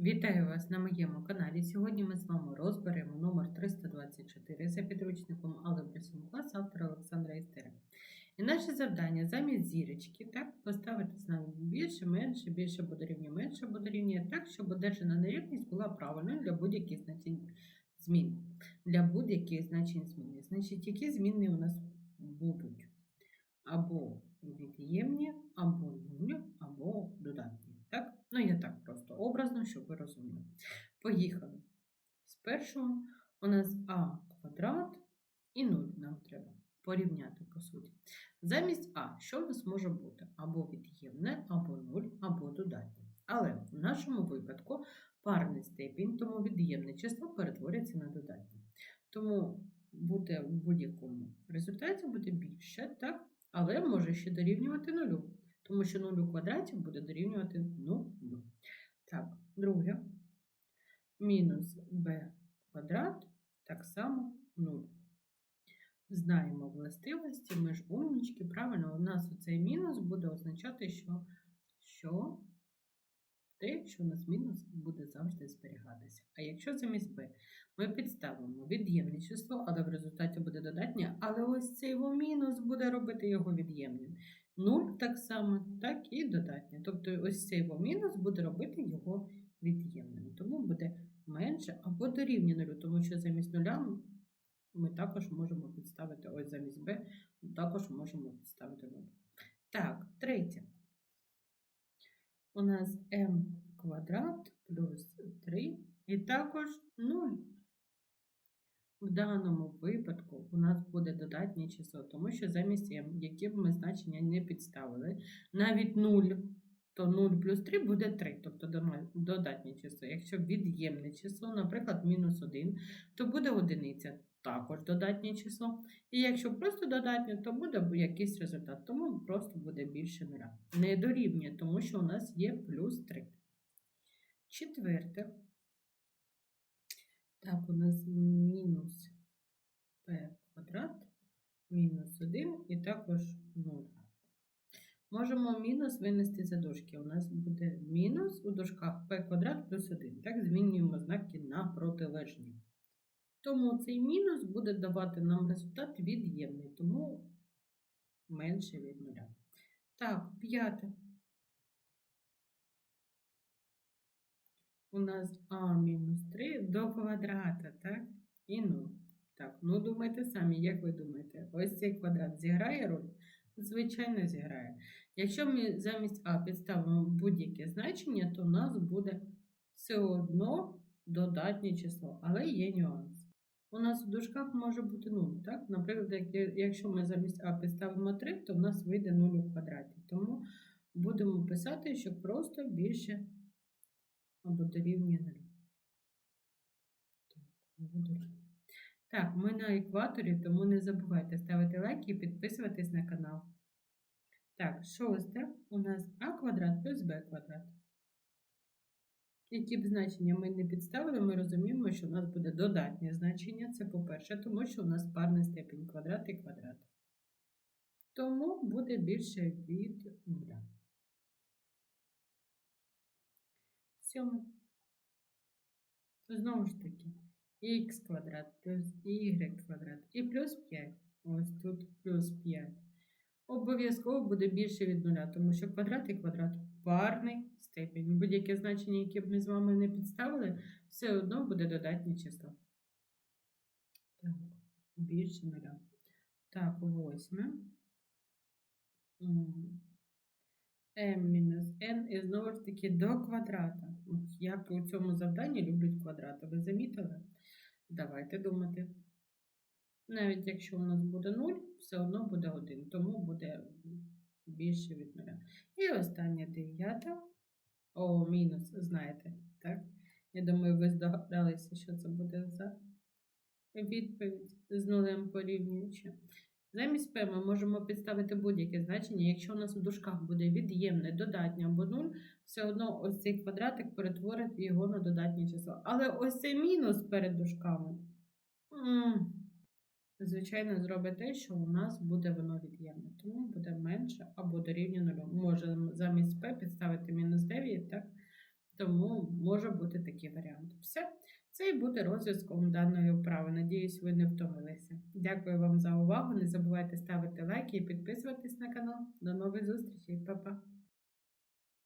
Вітаю вас на моєму каналі. Сьогодні ми з вами розберемо номер 324 за підручником 7 клас автора Олександра Істера. І наше завдання замість зірочки так, поставити знак більше, менше, більше буде рівня, менше буде рівня, так, щоб одержана нерівність була правильною для будь-яких значень змін. Для будь-яких значень зміни. Значить, які зміни у нас будуть? Або від'ємні, або нуль, або додатні. Так? Ну, я так образно, щоб ви розуміли. Поїхали. З першого у нас а квадрат і 0 нам треба порівняти, по суті. Замість а, що в нас може бути? Або від'ємне, або 0, або додатнє. Але в нашому випадку парний степінь, тому від'ємне число перетворюється на додатнє. Тому буде в будь-якому результаті буде більше, так? але може ще дорівнювати нулю. Тому що 0 у квадраті буде дорівнювати 0. Друге. Мінус b квадрат так само 0. Знаємо властивості, ми ж умнічки, правильно, у нас цей мінус буде означати, що, що те, що у нас мінус буде завжди зберігатися. А якщо замість b ми підставимо від'ємне число, але в результаті буде додатнє, але ось цей його мінус буде робити його від'ємним. 0 так само, так і додатнє. Тобто ось цей його мінус буде робити його від'ємним. Тому буде менше або дорівнює нулю, тому що замість нуля ми також можемо підставити ось замість b, також можемо підставити 0. Так, третє. У нас m квадрат плюс 3 і також 0. В даному випадку у нас буде додатнє число, тому що замість m, які б ми значення не підставили, навіть 0, то 0 плюс 3 буде 3, тобто додатнє число. Якщо від'ємне число, наприклад, мінус 1, то буде одиниця, також додатнє число. І якщо просто додатнє, то буде якийсь результат, тому просто буде більше нуля. Не дорівнює, тому що у нас є плюс 3. Четверте. Так, у нас мінус p квадрат, мінус 1 і також 0. Можемо мінус винести за дужки. У нас буде мінус у дужках p квадрат плюс 1. Так, змінюємо знаки на протилежні. Тому цей мінус буде давати нам результат від'ємний, тому менше від нуля. Так, п'яте. У нас а мінус 3 до квадрата, так? І 0. Так, ну думайте самі, як ви думаєте, ось цей квадрат зіграє роль? Звичайно, зіграє. Якщо ми замість А підставимо будь-яке значення, то у нас буде все одно додатнє число, але є нюанс. У нас у дужках може бути 0, так? Наприклад, якщо ми замість А підставимо 3, то в нас вийде 0 у квадраті. Тому будемо писати, що просто більше або дорівнює 0. Так, дорівнює. Так, ми на екваторі, тому не забувайте ставити лайки і підписуватись на канал. Так, шосте у нас а квадрат плюс b квадрат. Які б значення ми не підставили, ми розуміємо, що у нас буде додатнє значення. Це по-перше, тому що у нас парний степінь квадрат і квадрат. Тому буде більше від нуля. Сьоме. Знову ж таки, х квадрат плюс y квадрат і плюс 5. Ось тут плюс 5. Обов'язково буде більше від нуля, тому що квадрат і квадрат парний степінь. Будь-яке значення, яке б ми з вами не підставили, все одно буде додатнє число. Так, більше нуля. Так, восьме. М. m мінус n і знову ж таки до квадрата. Як у цьому завданні люблять квадрати, ви замітили? Давайте думати. Навіть якщо у нас буде 0, все одно буде 1, тому буде більше від 0. І остання дев'ята. О, мінус, знаєте, так? Я думаю, ви здогадалися, що це буде за відповідь з нулем порівнюючи. Замість P ми можемо підставити будь-яке значення. Якщо у нас у дужках буде від'ємне, додатнє або 0, все одно ось цей квадратик перетворить його на додатнє число. Але ось цей мінус перед дужками. Звичайно, зробить те, що у нас буде воно від'ємне, тому буде менше або дорівнює нулю. Можемо замість P підставити мінус 9, так? Тому може бути такий варіант. Все, це і буде розв'язком даної вправи. Надіюсь, ви не втомилися. Дякую вам за увагу. Не забувайте ставити лайки і підписуватись на канал. До нових зустрічей, Па-па!